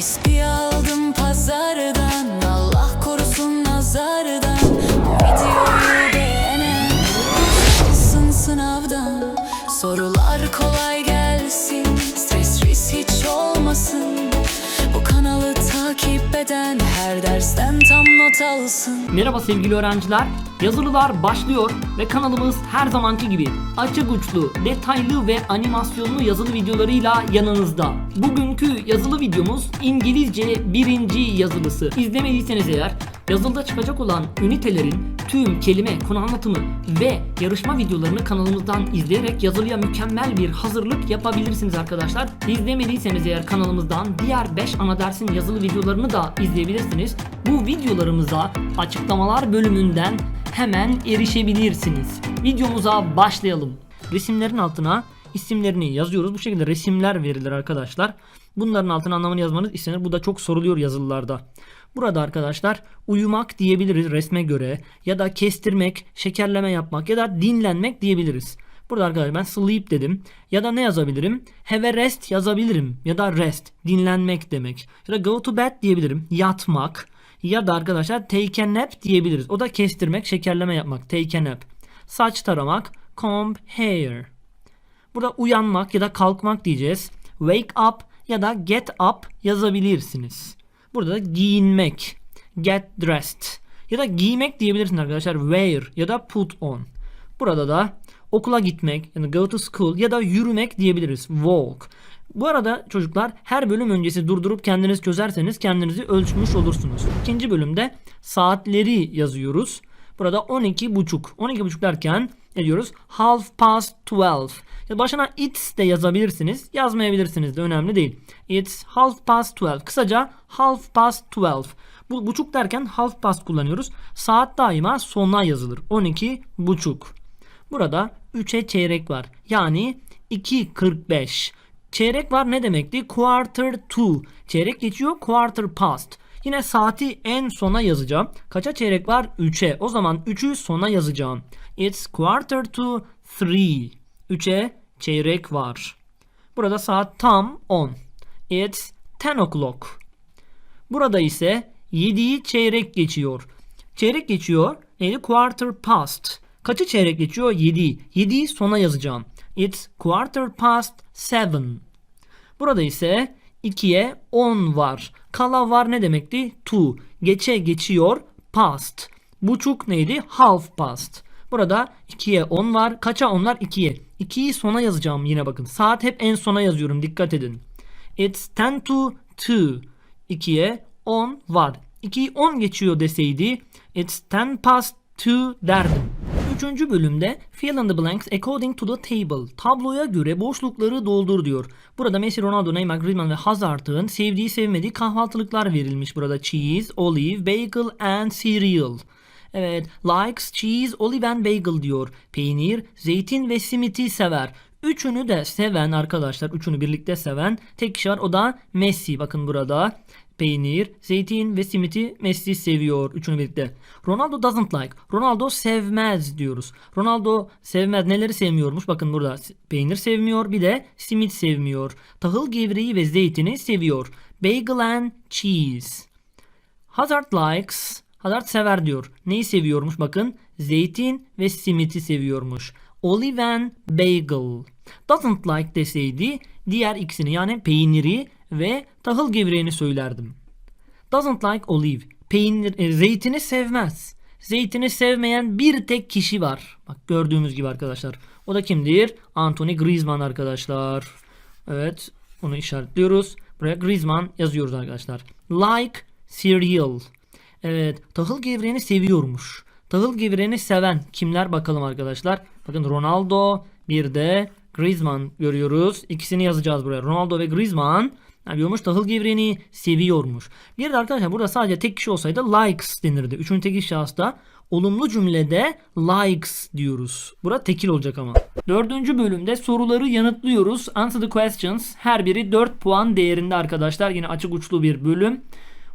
İspi pazardan Allah korusun nazardan. Bu videoyu beğenen Sorular kolay gelsin Stres risk hiç olmasın. Bu kanalı takip eden dersten tam not alsın Merhaba sevgili öğrenciler. Yazılılar başlıyor ve kanalımız her zamanki gibi açık uçlu, detaylı ve animasyonlu yazılı videolarıyla yanınızda. Bugünkü yazılı videomuz İngilizce birinci yazılısı. İzlemediyseniz eğer yazılıda çıkacak olan ünitelerin tüm kelime, konu anlatımı ve yarışma videolarını kanalımızdan izleyerek yazılıya mükemmel bir hazırlık yapabilirsiniz arkadaşlar. İzlemediyseniz eğer kanalımızdan diğer 5 ana dersin yazılı videolarını da izleyebilirsiniz. Bu videolarımıza açıklamalar bölümünden hemen erişebilirsiniz. Videomuza başlayalım. Resimlerin altına isimlerini yazıyoruz. Bu şekilde resimler verilir arkadaşlar. Bunların altına anlamını yazmanız istenir. Bu da çok soruluyor yazılılarda. Burada arkadaşlar uyumak diyebiliriz resme göre ya da kestirmek, şekerleme yapmak ya da dinlenmek diyebiliriz. Burada arkadaşlar ben sleep dedim. Ya da ne yazabilirim? Have a rest yazabilirim. Ya da rest, dinlenmek demek. Ya da go to bed diyebilirim. Yatmak. Ya da arkadaşlar take a nap diyebiliriz. O da kestirmek, şekerleme yapmak. Take a nap. Saç taramak. Comb hair. Burada uyanmak ya da kalkmak diyeceğiz. Wake up ya da get up yazabilirsiniz. Burada da giyinmek. Get dressed. Ya da giymek diyebilirsiniz arkadaşlar. Wear ya da put on. Burada da okula gitmek yani go to school ya da yürümek diyebiliriz. Walk. Bu arada çocuklar her bölüm öncesi durdurup kendiniz çözerseniz kendinizi ölçmüş olursunuz. İkinci bölümde saatleri yazıyoruz. Burada 12 buçuk. 12 buçuk derken ne diyoruz? Half past 12. Ya başına it's de yazabilirsiniz. Yazmayabilirsiniz de önemli değil. It's half past 12. Kısaca half past 12. Bu buçuk derken half past kullanıyoruz. Saat daima sona yazılır. 12 buçuk. Burada 3'e çeyrek var. Yani 2.45. Çeyrek var ne demekti? Quarter to. Çeyrek geçiyor quarter past. Yine saati en sona yazacağım. Kaça çeyrek var? 3'e. O zaman 3'ü sona yazacağım. It's quarter to 3. 3'e çeyrek var. Burada saat tam 10. It's 10 o'clock. Burada ise 7'yi çeyrek geçiyor. Çeyrek geçiyor. Neydi? Quarter past. Kaçı çeyrek geçiyor? 7. 7'yi sona yazacağım. It's quarter past 7. Burada ise 2'ye 10 var. Kala var ne demekti? To. Geçe geçiyor. Past. Buçuk neydi? Half past. Burada 2'ye 10 var. Kaça onlar? 2'ye. 2'yi sona yazacağım yine bakın. Saat hep en sona yazıyorum. Dikkat edin. It's 10 to 2. 2'ye 10 var. 2'yi 10 geçiyor deseydi it's 10 past 2 derdim. Üçüncü bölümde fill in the blanks according to the table. Tabloya göre boşlukları doldur diyor. Burada Messi, Ronaldo, Neymar, Griezmann ve Hazard'ın sevdiği sevmediği kahvaltılıklar verilmiş. Burada cheese, olive, bagel and cereal. Evet, likes, cheese, olive and bagel diyor. Peynir, zeytin ve simiti sever. Üçünü de seven arkadaşlar, üçünü birlikte seven tek kişi var o da Messi. Bakın burada peynir, zeytin ve simiti Messi seviyor üçünü birlikte. Ronaldo doesn't like. Ronaldo sevmez diyoruz. Ronaldo sevmez. Neleri sevmiyormuş? Bakın burada peynir sevmiyor bir de simit sevmiyor. Tahıl gevreği ve zeytini seviyor. Bagel and cheese. Hazard likes. Hazard sever diyor. Neyi seviyormuş bakın. Zeytin ve simiti seviyormuş. Olive and bagel. Doesn't like deseydi diğer ikisini yani peyniri ve tahıl gevreğini söylerdim. Doesn't like olive. Peynir, e, zeytini sevmez. Zeytini sevmeyen bir tek kişi var. Bak gördüğümüz gibi arkadaşlar. O da kimdir? Anthony Griezmann arkadaşlar. Evet. Onu işaretliyoruz. Buraya Griezmann yazıyoruz arkadaşlar. Like cereal. Evet. Tahıl gevreğini seviyormuş. Tahıl gevreğini seven kimler bakalım arkadaşlar. Bakın Ronaldo bir de Griezmann görüyoruz. İkisini yazacağız buraya. Ronaldo ve Griezmann ne yapıyormuş? Tahıl gevreğini seviyormuş. Bir de arkadaşlar burada sadece tek kişi olsaydı likes denirdi. Üçüncü tekil şahısta olumlu cümlede likes diyoruz. Burada tekil olacak ama. Dördüncü bölümde soruları yanıtlıyoruz. Answer the questions. Her biri 4 puan değerinde arkadaşlar. Yine açık uçlu bir bölüm.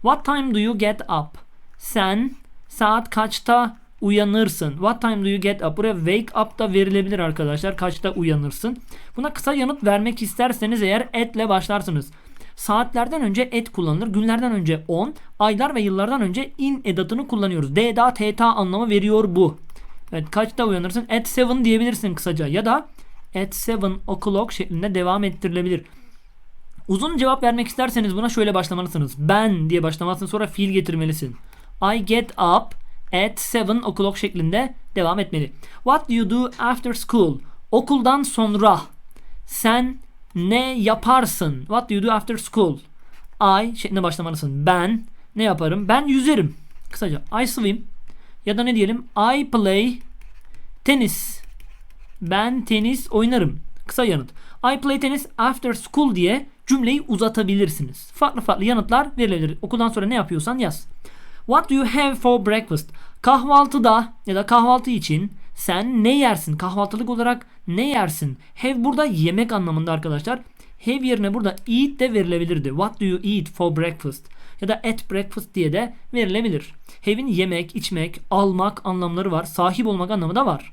What time do you get up? Sen saat kaçta uyanırsın? What time do you get up? Buraya wake up da verilebilir arkadaşlar. Kaçta uyanırsın? Buna kısa yanıt vermek isterseniz eğer etle başlarsınız. Saatlerden önce et kullanılır. Günlerden önce on. Aylar ve yıllardan önce in edatını kullanıyoruz. D da teta anlamı veriyor bu. Evet kaçta uyanırsın? At 7 diyebilirsin kısaca. Ya da at 7 o'clock şeklinde devam ettirilebilir. Uzun cevap vermek isterseniz buna şöyle başlamalısınız. Ben diye başlamalısın sonra fiil getirmelisin. I get up at 7 o'clock şeklinde devam etmeli. What do you do after school? Okuldan sonra sen ne yaparsın? What do you do after school? I şeklinde başlamalısın. Ben ne yaparım? Ben yüzerim. Kısaca I swim. Ya da ne diyelim? I play tenis. Ben tenis oynarım. Kısa yanıt. I play tennis after school diye cümleyi uzatabilirsiniz. Farklı farklı yanıtlar verilebilir. Okuldan sonra ne yapıyorsan yaz. What do you have for breakfast? Kahvaltıda ya da kahvaltı için sen ne yersin? Kahvaltılık olarak ne yersin? Have burada yemek anlamında arkadaşlar. Have yerine burada eat de verilebilirdi. What do you eat for breakfast? Ya da at breakfast diye de verilebilir. Have'in yemek, içmek, almak anlamları var. Sahip olmak anlamı da var.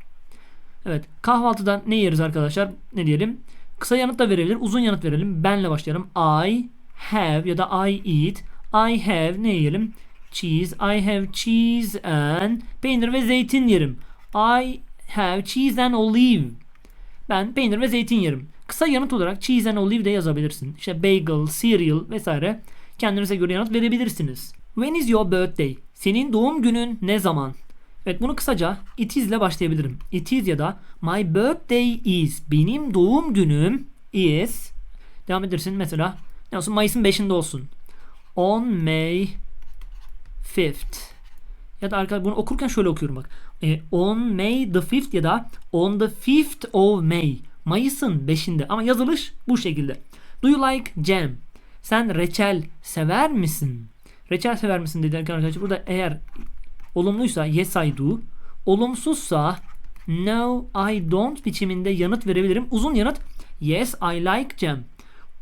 Evet kahvaltıda ne yeriz arkadaşlar? Ne diyelim? Kısa yanıt da verebilir. Uzun yanıt verelim. Benle başlayalım. I have ya da I eat. I have ne yiyelim? Cheese. I have cheese and peynir ve zeytin yerim. I have cheese and olive. Ben peynir ve zeytin yerim. Kısa yanıt olarak cheese and olive de yazabilirsin. İşte bagel, cereal vesaire. Kendinize göre yanıt verebilirsiniz. When is your birthday? Senin doğum günün ne zaman? Evet bunu kısaca it is ile başlayabilirim. It is ya da my birthday is. Benim doğum günüm is. Devam edersin mesela. Ne olsun? Mayıs'ın 5'inde olsun. On May 5th. Ya da arkadaşlar bunu okurken şöyle okuyorum bak. E, on May the 5th ya da on the 5th of May. Mayıs'ın 5'inde ama yazılış bu şekilde. Do you like jam? Sen reçel sever misin? Reçel sever misin dedi arkadaşlar. Burada eğer olumluysa yes I do. Olumsuzsa no I don't biçiminde yanıt verebilirim. Uzun yanıt yes I like jam.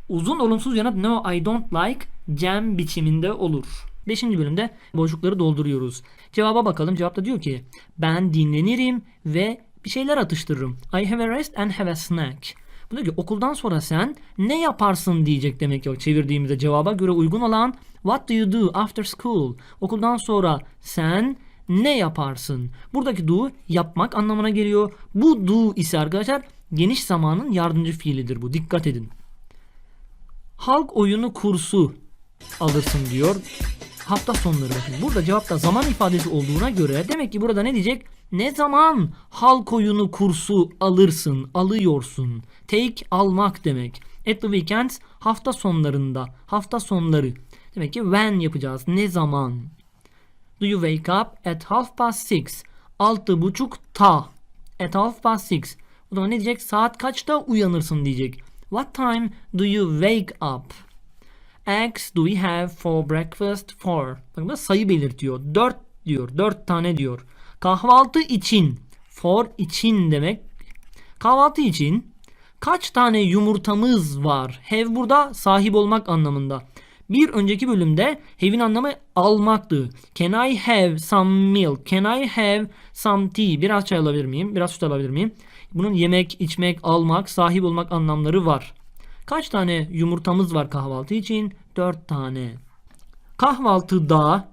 Uzun olumsuz yanıt no I don't like jam biçiminde olur. Beşinci bölümde boşlukları dolduruyoruz. Cevaba bakalım. Cevapta diyor ki ben dinlenirim ve bir şeyler atıştırırım. I have a rest and have a snack. Bu diyor ki okuldan sonra sen ne yaparsın diyecek demek yok. Çevirdiğimizde cevaba göre uygun olan what do you do after school? Okuldan sonra sen ne yaparsın? Buradaki do yapmak anlamına geliyor. Bu do ise arkadaşlar geniş zamanın yardımcı fiilidir bu. Dikkat edin. Halk oyunu kursu alırsın diyor. Hafta sonları bakın. Burada cevapta zaman ifadesi olduğuna göre demek ki burada ne diyecek? Ne zaman halk oyunu kursu alırsın, alıyorsun. Take almak demek. At the weekends hafta sonlarında, hafta sonları. Demek ki when yapacağız. Ne zaman? Do you wake up at half past six? Altı buçuk ta. At half past six. O zaman ne diyecek? Saat kaçta uyanırsın diyecek. What time do you wake up? Eggs do we have for breakfast for? Bakın burada sayı belirtiyor. 4 diyor. 4 tane diyor. Kahvaltı için. For için demek. Kahvaltı için kaç tane yumurtamız var? Have burada sahip olmak anlamında. Bir önceki bölümde have'in anlamı almaktı. Can I have some milk? Can I have some tea? Biraz çay alabilir miyim? Biraz süt alabilir miyim? Bunun yemek, içmek, almak, sahip olmak anlamları var. Kaç tane yumurtamız var kahvaltı için? 4 tane. Kahvaltıda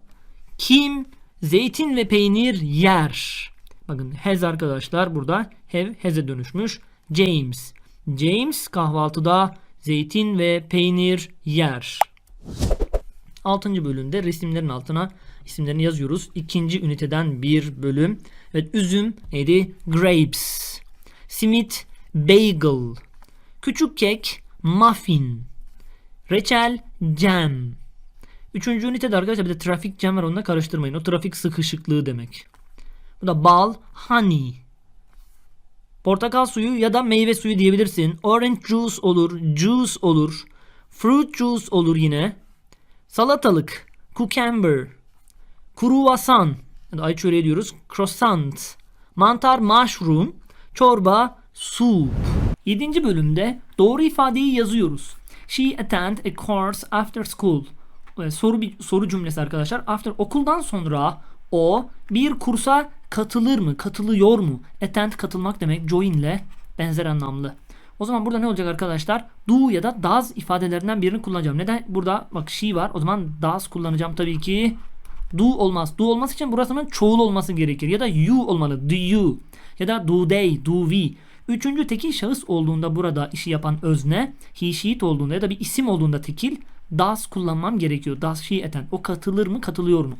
kim zeytin ve peynir yer? Bakın has arkadaşlar burada have has'e dönüşmüş. James. James kahvaltıda zeytin ve peynir yer. 6. bölümde resimlerin altına isimlerini yazıyoruz. İkinci üniteden bir bölüm. Evet üzüm neydi? Grapes. Simit bagel. Küçük kek muffin. Reçel jam. Üçüncü ünitede arkadaşlar bir de trafik jam var onunla karıştırmayın. O trafik sıkışıklığı demek. Bu da bal honey. Portakal suyu ya da meyve suyu diyebilirsin. Orange juice olur, juice olur. Fruit juice olur yine. Salatalık, cucumber. Kruvasan, ya da ay çöreği diyoruz. Croissant. Mantar, mushroom. Çorba, soup. 7. bölümde doğru ifadeyi yazıyoruz. She attend a course after school. Ee, Soru bir soru cümlesi arkadaşlar. After okuldan sonra o bir kursa katılır mı? Katılıyor mu? Attend katılmak demek. Join ile benzer anlamlı. O zaman burada ne olacak arkadaşlar? Do ya da does ifadelerinden birini kullanacağım. Neden? Burada bak she var. O zaman does kullanacağım tabii ki. Do olmaz. Do olması için burasının çoğul olması gerekir. Ya da you olmalı. Do you. Ya da do they, do we. Üçüncü tekil şahıs olduğunda burada işi yapan özne, he, olduğunda ya da bir isim olduğunda tekil does kullanmam gerekiyor. Does she eten. O katılır mı, katılıyor mu?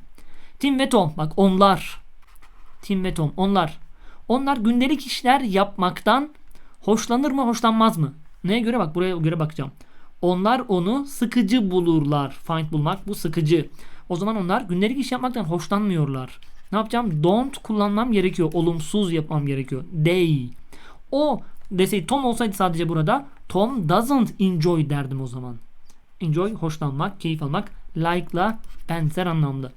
Tim ve Tom. Bak onlar. Tim ve Tom. Onlar. Onlar gündelik işler yapmaktan hoşlanır mı, hoşlanmaz mı? Neye göre bak buraya göre bakacağım. Onlar onu sıkıcı bulurlar. Find bulmak bu sıkıcı. O zaman onlar gündelik iş yapmaktan hoşlanmıyorlar. Ne yapacağım? Don't kullanmam gerekiyor. Olumsuz yapmam gerekiyor. They. O deseydi Tom olsaydı sadece burada Tom doesn't enjoy derdim o zaman. Enjoy hoşlanmak, keyif almak, like'la benzer anlamda.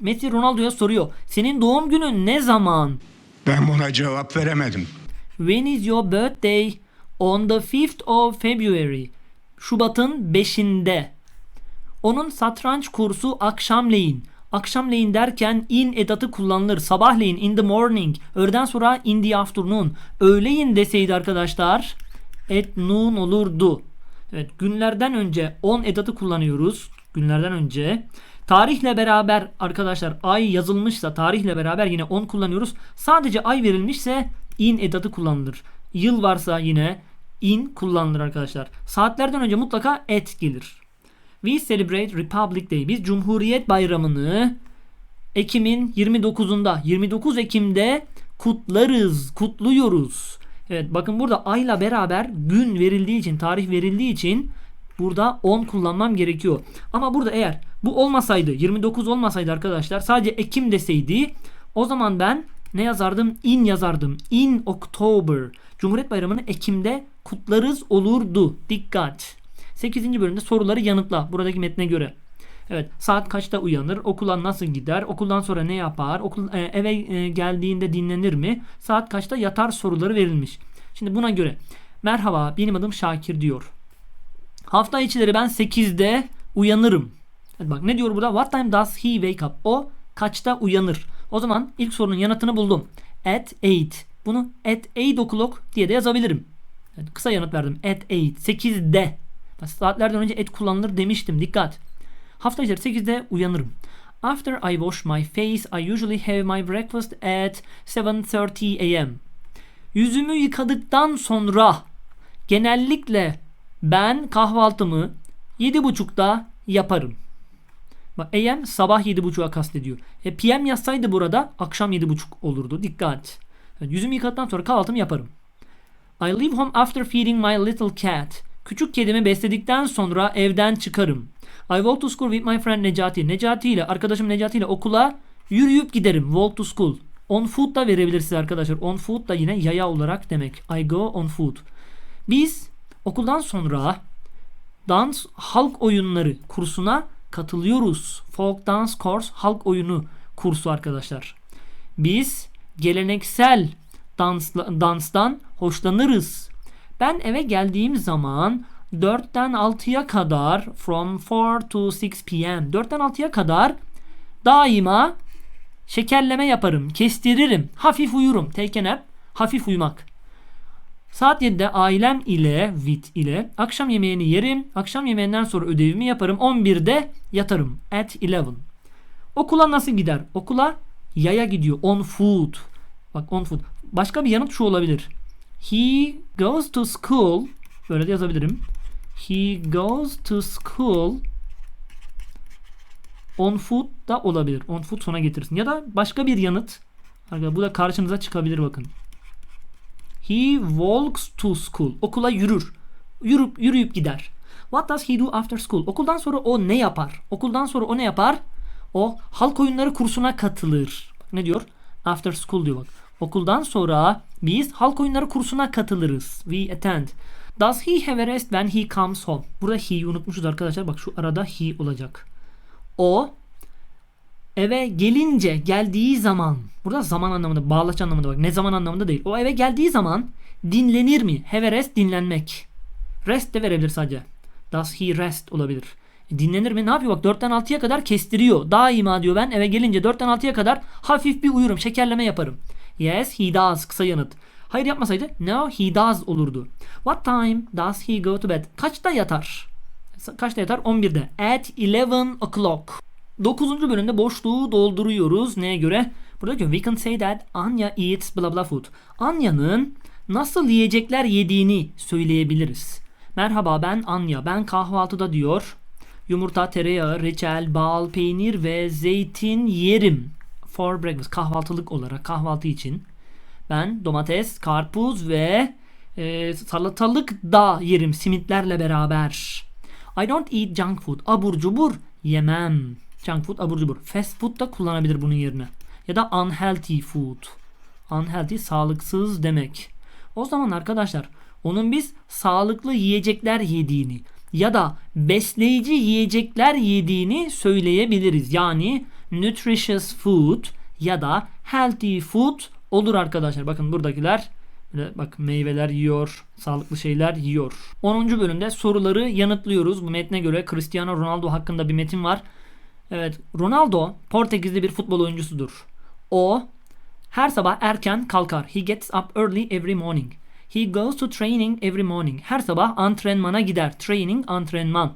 Messi Ronaldo'ya soruyor. Senin doğum günün ne zaman? Ben buna cevap veremedim. When is your birthday? On the 5th of February. Şubat'ın 5'inde. Onun satranç kursu akşamleyin. Akşamleyin derken in edatı kullanılır. Sabahleyin in the morning. Öğleden sonra in the afternoon. Öğleyin deseydi arkadaşlar at noon olurdu. Evet günlerden önce 10 edatı kullanıyoruz. Günlerden önce. Tarihle beraber arkadaşlar ay yazılmışsa tarihle beraber yine 10 kullanıyoruz. Sadece ay verilmişse in edatı kullanılır. Yıl varsa yine in kullanılır arkadaşlar. Saatlerden önce mutlaka at gelir. We celebrate Republic Day. Biz Cumhuriyet Bayramı'nı Ekim'in 29'unda 29 Ekim'de kutlarız, kutluyoruz. Evet bakın burada ayla beraber gün verildiği için, tarih verildiği için burada 10 kullanmam gerekiyor. Ama burada eğer bu olmasaydı, 29 olmasaydı arkadaşlar sadece Ekim deseydi o zaman ben ne yazardım? In yazardım. In October. Cumhuriyet Bayramı'nı Ekim'de kutlarız olurdu. Dikkat. 8. bölümde soruları yanıtla buradaki metne göre. Evet saat kaçta uyanır? Okula nasıl gider? Okuldan sonra ne yapar? Okul e, eve e, geldiğinde dinlenir mi? Saat kaçta yatar soruları verilmiş. Şimdi buna göre merhaba benim adım Şakir diyor. Hafta içleri ben 8'de uyanırım. Hadi bak ne diyor burada? What time does he wake up? O kaçta uyanır? O zaman ilk sorunun yanıtını buldum. At 8. Bunu at 8 o'clock diye de yazabilirim. Evet, kısa yanıt verdim. At 8. 8'de. Saatlerden önce at kullanılır demiştim. Dikkat. Hafta içleri 8'de uyanırım. After I wash my face, I usually have my breakfast at 7:30 a.m. Yüzümü yıkadıktan sonra genellikle ben kahvaltımı 7.30'da yaparım. Bak AM sabah 7.30'a kastediyor. E PM yazsaydı burada akşam 7.30 olurdu. Dikkat. Yüzümü yıkadıktan sonra kahvaltımı yaparım. I leave home after feeding my little cat. Küçük kedimi besledikten sonra evden çıkarım. I walk to school with my friend Necati. Necati ile arkadaşım Necati ile okula yürüyüp giderim. Walk to school. On foot da verebilir size arkadaşlar. On foot da yine yaya olarak demek. I go on foot. Biz okuldan sonra dans halk oyunları kursuna katılıyoruz. Folk dance course halk oyunu kursu arkadaşlar. Biz geleneksel dansla, danstan hoşlanırız. Ben eve geldiğim zaman 4'ten 6'ya kadar from 4 to 6 p.m. 4'ten 6'ya kadar daima şekerleme yaparım, kestiririm, hafif uyurum. Take a nap, hafif uyumak. Saat 7'de ailem ile with ile akşam yemeğini yerim. Akşam yemeğinden sonra ödevimi yaparım. 11'de yatarım. At 11. Okula nasıl gider? Okula yaya gidiyor. On foot. Bak on foot. Başka bir yanıt şu olabilir. He goes to school. Böyle de yazabilirim. He goes to school on foot da olabilir. On foot sona getirsin. Ya da başka bir yanıt. Arkadaşlar bu da karşınıza çıkabilir bakın. He walks to school. Okula yürür. Yürüp yürüyüp gider. What does he do after school? Okuldan sonra o ne yapar? Okuldan sonra o ne yapar? O halk oyunları kursuna katılır. Ne diyor? After school diyor bak. Okuldan sonra biz halk oyunları kursuna katılırız. We attend. Does he have a rest when he comes home? Burada he'yi unutmuşuz arkadaşlar. Bak şu arada he olacak. O eve gelince geldiği zaman burada zaman anlamında bağlaç anlamında bak ne zaman anlamında değil. O eve geldiği zaman dinlenir mi? Have a rest dinlenmek. Rest de verebilir sadece. Does he rest olabilir. E, dinlenir mi? Ne yapıyor? Bak 4'ten 6'ya kadar kestiriyor. Daima diyor ben eve gelince 4'ten 6'ya kadar hafif bir uyurum. Şekerleme yaparım. Yes he does. Kısa yanıt. Hayır yapmasaydı no he does olurdu. What time does he go to bed? Kaçta yatar? Kaçta yatar? 11'de. At 11 o'clock. 9. bölümde boşluğu dolduruyoruz. Neye göre? Burada diyor we can say that Anya eats blah blah food. Anya'nın nasıl yiyecekler yediğini söyleyebiliriz. Merhaba ben Anya. Ben kahvaltıda diyor. Yumurta, tereyağı, reçel, bal, peynir ve zeytin yerim. For breakfast. Kahvaltılık olarak kahvaltı için. Ben domates, karpuz ve e, salatalık da yerim simitlerle beraber. I don't eat junk food. Abur cubur yemem. Junk food abur cubur. Fast food da kullanabilir bunun yerine. Ya da unhealthy food. Unhealthy sağlıksız demek. O zaman arkadaşlar onun biz sağlıklı yiyecekler yediğini ya da besleyici yiyecekler yediğini söyleyebiliriz. Yani nutritious food ya da healthy food olur arkadaşlar. Bakın buradakiler bak meyveler yiyor, sağlıklı şeyler yiyor. 10. bölümde soruları yanıtlıyoruz. Bu metne göre Cristiano Ronaldo hakkında bir metin var. Evet, Ronaldo Portekizli bir futbol oyuncusudur. O her sabah erken kalkar. He gets up early every morning. He goes to training every morning. Her sabah antrenmana gider. Training, antrenman.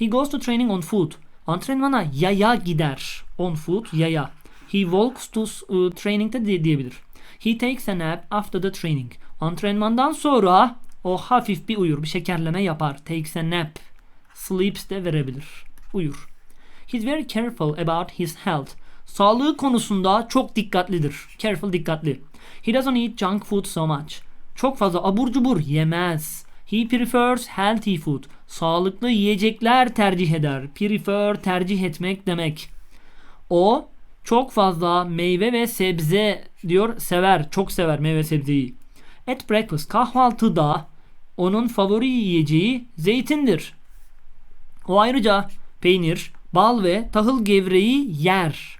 He goes to training on foot. Antrenmana yaya gider. On foot, yaya. He walks to uh, training de di- diyebilir. He takes a nap after the training. Antrenmandan sonra o hafif bir uyur, bir şekerleme yapar. Takes a nap. Sleeps de verebilir. Uyur. He's very careful about his health. Sağlığı konusunda çok dikkatlidir. Careful dikkatli. He doesn't eat junk food so much. Çok fazla abur cubur yemez. He prefers healthy food. Sağlıklı yiyecekler tercih eder. Prefer tercih etmek demek. O çok fazla meyve ve sebze diyor sever. Çok sever meyve sebzeyi. At breakfast kahvaltıda onun favori yiyeceği zeytindir. O ayrıca peynir, bal ve tahıl gevreği yer.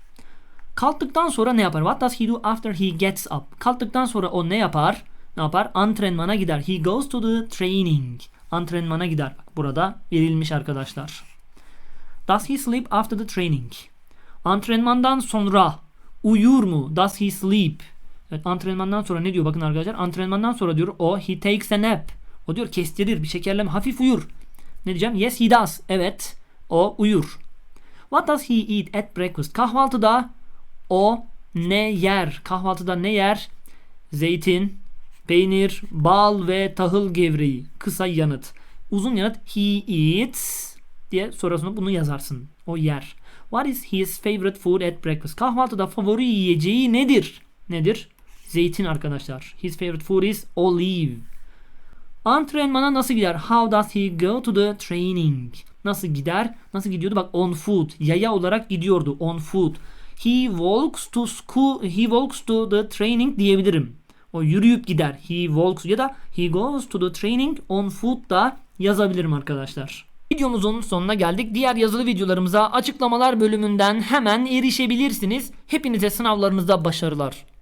Kalktıktan sonra ne yapar? What does he do after he gets up? Kalktıktan sonra o ne yapar? Ne yapar? Antrenmana gider. He goes to the training. Antrenmana gider. Bak burada verilmiş arkadaşlar. Does he sleep after the training? Antrenmandan sonra uyur mu? Does he sleep? Evet, antrenmandan sonra ne diyor bakın arkadaşlar? Antrenmandan sonra diyor o he takes a nap. O diyor kestirir bir şekerleme hafif uyur. Ne diyeceğim? Yes he does. Evet o uyur. What does he eat at breakfast? Kahvaltıda o ne yer? Kahvaltıda ne yer? Zeytin, peynir, bal ve tahıl gevreği. Kısa yanıt. Uzun yanıt he eats diye sonrasında bunu yazarsın. O yer. What is his favorite food at breakfast? Kahvaltıda favori yiyeceği nedir? Nedir? Zeytin arkadaşlar. His favorite food is olive. Antrenmana nasıl gider? How does he go to the training? Nasıl gider? Nasıl gidiyordu? Bak on foot. Yaya olarak gidiyordu. On foot. He walks to school. He walks to the training diyebilirim. O yürüyüp gider. He walks ya da he goes to the training on foot da yazabilirim arkadaşlar. Videomuzun sonuna geldik. Diğer yazılı videolarımıza açıklamalar bölümünden hemen erişebilirsiniz. Hepinize sınavlarınızda başarılar.